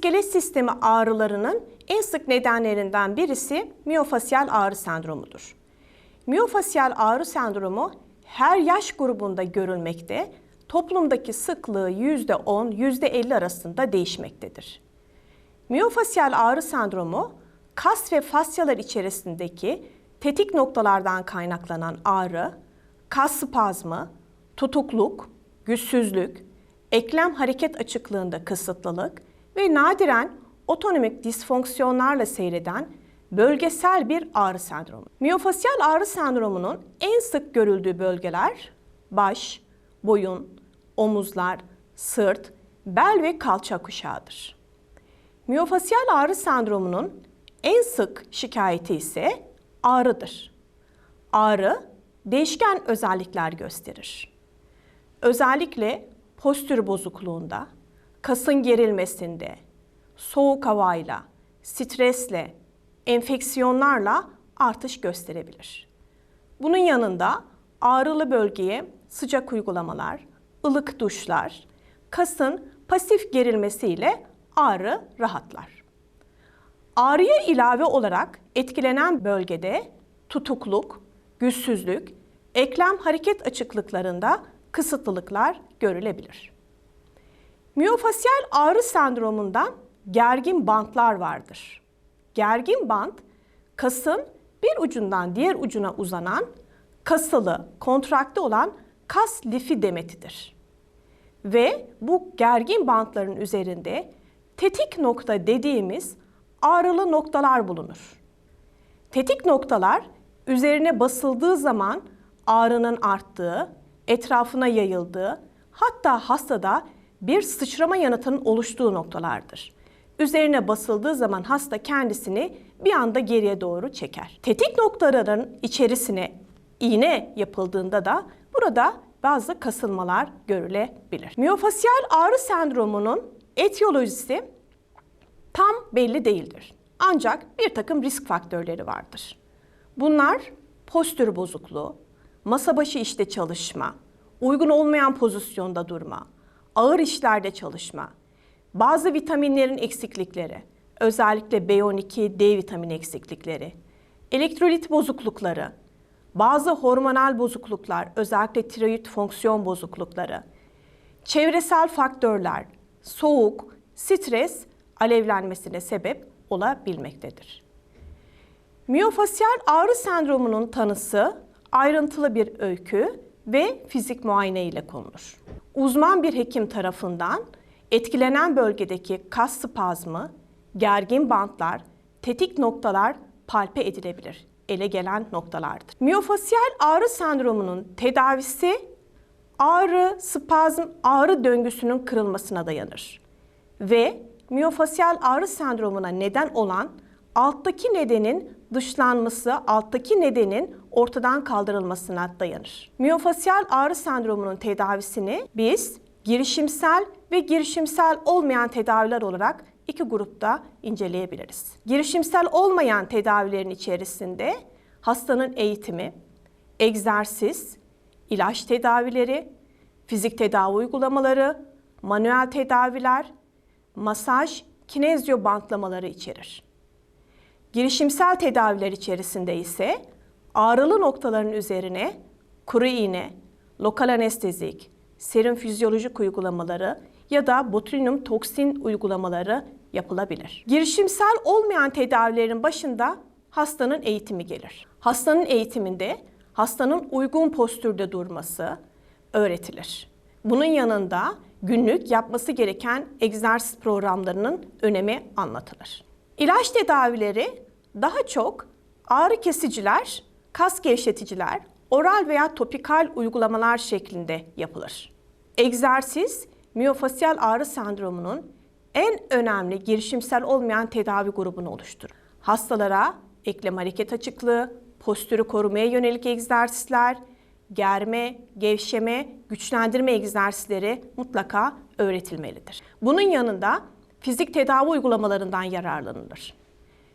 iskelet sistemi ağrılarının en sık nedenlerinden birisi miyofasyal ağrı sendromudur. Miyofasyal ağrı sendromu her yaş grubunda görülmekte, toplumdaki sıklığı %10, %50 arasında değişmektedir. Miyofasyal ağrı sendromu, kas ve fasyalar içerisindeki tetik noktalardan kaynaklanan ağrı, kas spazmı, tutukluk, güçsüzlük, eklem hareket açıklığında kısıtlılık ve nadiren otonomik disfonksiyonlarla seyreden bölgesel bir ağrı sendromu. Miyofasyal ağrı sendromunun en sık görüldüğü bölgeler baş, boyun, omuzlar, sırt, bel ve kalça kuşağıdır. Miyofasyal ağrı sendromunun en sık şikayeti ise ağrıdır. Ağrı değişken özellikler gösterir. Özellikle postür bozukluğunda, kasın gerilmesinde, soğuk havayla, stresle, enfeksiyonlarla artış gösterebilir. Bunun yanında ağrılı bölgeye sıcak uygulamalar, ılık duşlar, kasın pasif gerilmesiyle ağrı rahatlar. Ağrıya ilave olarak etkilenen bölgede tutukluk, güçsüzlük, eklem hareket açıklıklarında kısıtlılıklar görülebilir. Miyofasyal ağrı sendromundan gergin bantlar vardır. Gergin bant, kasın bir ucundan diğer ucuna uzanan, kasılı, kontrakte olan kas lifi demetidir. Ve bu gergin bantların üzerinde tetik nokta dediğimiz ağrılı noktalar bulunur. Tetik noktalar üzerine basıldığı zaman ağrının arttığı, etrafına yayıldığı, hatta hastada bir sıçrama yanıtının oluştuğu noktalardır. Üzerine basıldığı zaman hasta kendisini bir anda geriye doğru çeker. Tetik noktaların içerisine iğne yapıldığında da burada bazı kasılmalar görülebilir. Miyofasyal ağrı sendromunun etiyolojisi tam belli değildir. Ancak bir takım risk faktörleri vardır. Bunlar postür bozukluğu, masa başı işte çalışma, uygun olmayan pozisyonda durma, ağır işlerde çalışma, bazı vitaminlerin eksiklikleri, özellikle B12, D vitamini eksiklikleri, elektrolit bozuklukları, bazı hormonal bozukluklar, özellikle tiroid fonksiyon bozuklukları, çevresel faktörler, soğuk, stres alevlenmesine sebep olabilmektedir. Miyofasyal ağrı sendromunun tanısı ayrıntılı bir öykü ve fizik muayene ile konulur. Uzman bir hekim tarafından etkilenen bölgedeki kas spazmı, gergin bantlar, tetik noktalar palpe edilebilir. Ele gelen noktalardır. Miyofasyal ağrı sendromunun tedavisi ağrı, spazm, ağrı döngüsünün kırılmasına dayanır. Ve miyofasyal ağrı sendromuna neden olan alttaki nedenin dışlanması, alttaki nedenin ortadan kaldırılmasına dayanır. Miyofasyal ağrı sendromunun tedavisini biz girişimsel ve girişimsel olmayan tedaviler olarak iki grupta inceleyebiliriz. Girişimsel olmayan tedavilerin içerisinde hastanın eğitimi, egzersiz, ilaç tedavileri, fizik tedavi uygulamaları, manuel tedaviler, masaj, kinezyo bantlamaları içerir. Girişimsel tedaviler içerisinde ise ağrılı noktaların üzerine kuru iğne, lokal anestezik, serum fizyolojik uygulamaları ya da botulinum toksin uygulamaları yapılabilir. Girişimsel olmayan tedavilerin başında hastanın eğitimi gelir. Hastanın eğitiminde hastanın uygun postürde durması öğretilir. Bunun yanında günlük yapması gereken egzersiz programlarının önemi anlatılır. İlaç tedavileri daha çok ağrı kesiciler, kas gevşeticiler, oral veya topikal uygulamalar şeklinde yapılır. Egzersiz, miyofasyal ağrı sendromunun en önemli girişimsel olmayan tedavi grubunu oluşturur. Hastalara eklem hareket açıklığı, postürü korumaya yönelik egzersizler, germe, gevşeme, güçlendirme egzersizleri mutlaka öğretilmelidir. Bunun yanında fizik tedavi uygulamalarından yararlanılır.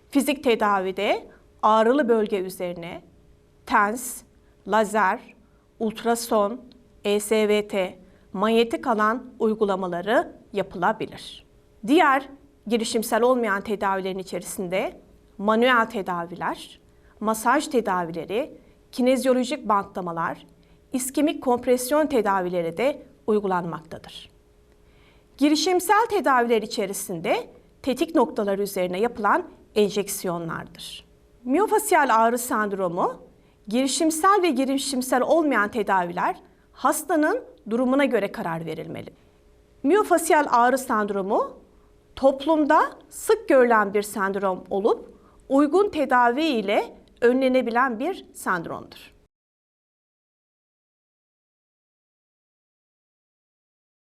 Fizik tedavide ağrılı bölge üzerine TENS, lazer, ultrason, ESVT, manyetik alan uygulamaları yapılabilir. Diğer girişimsel olmayan tedavilerin içerisinde manuel tedaviler, masaj tedavileri, kinezyolojik bantlamalar, iskemik kompresyon tedavileri de uygulanmaktadır. Girişimsel tedaviler içerisinde tetik noktaları üzerine yapılan enjeksiyonlardır. Miyofasyal ağrı sendromu, girişimsel ve girişimsel olmayan tedaviler hastanın durumuna göre karar verilmeli. Miyofasyal ağrı sendromu toplumda sık görülen bir sendrom olup uygun tedavi ile önlenebilen bir sendromdur.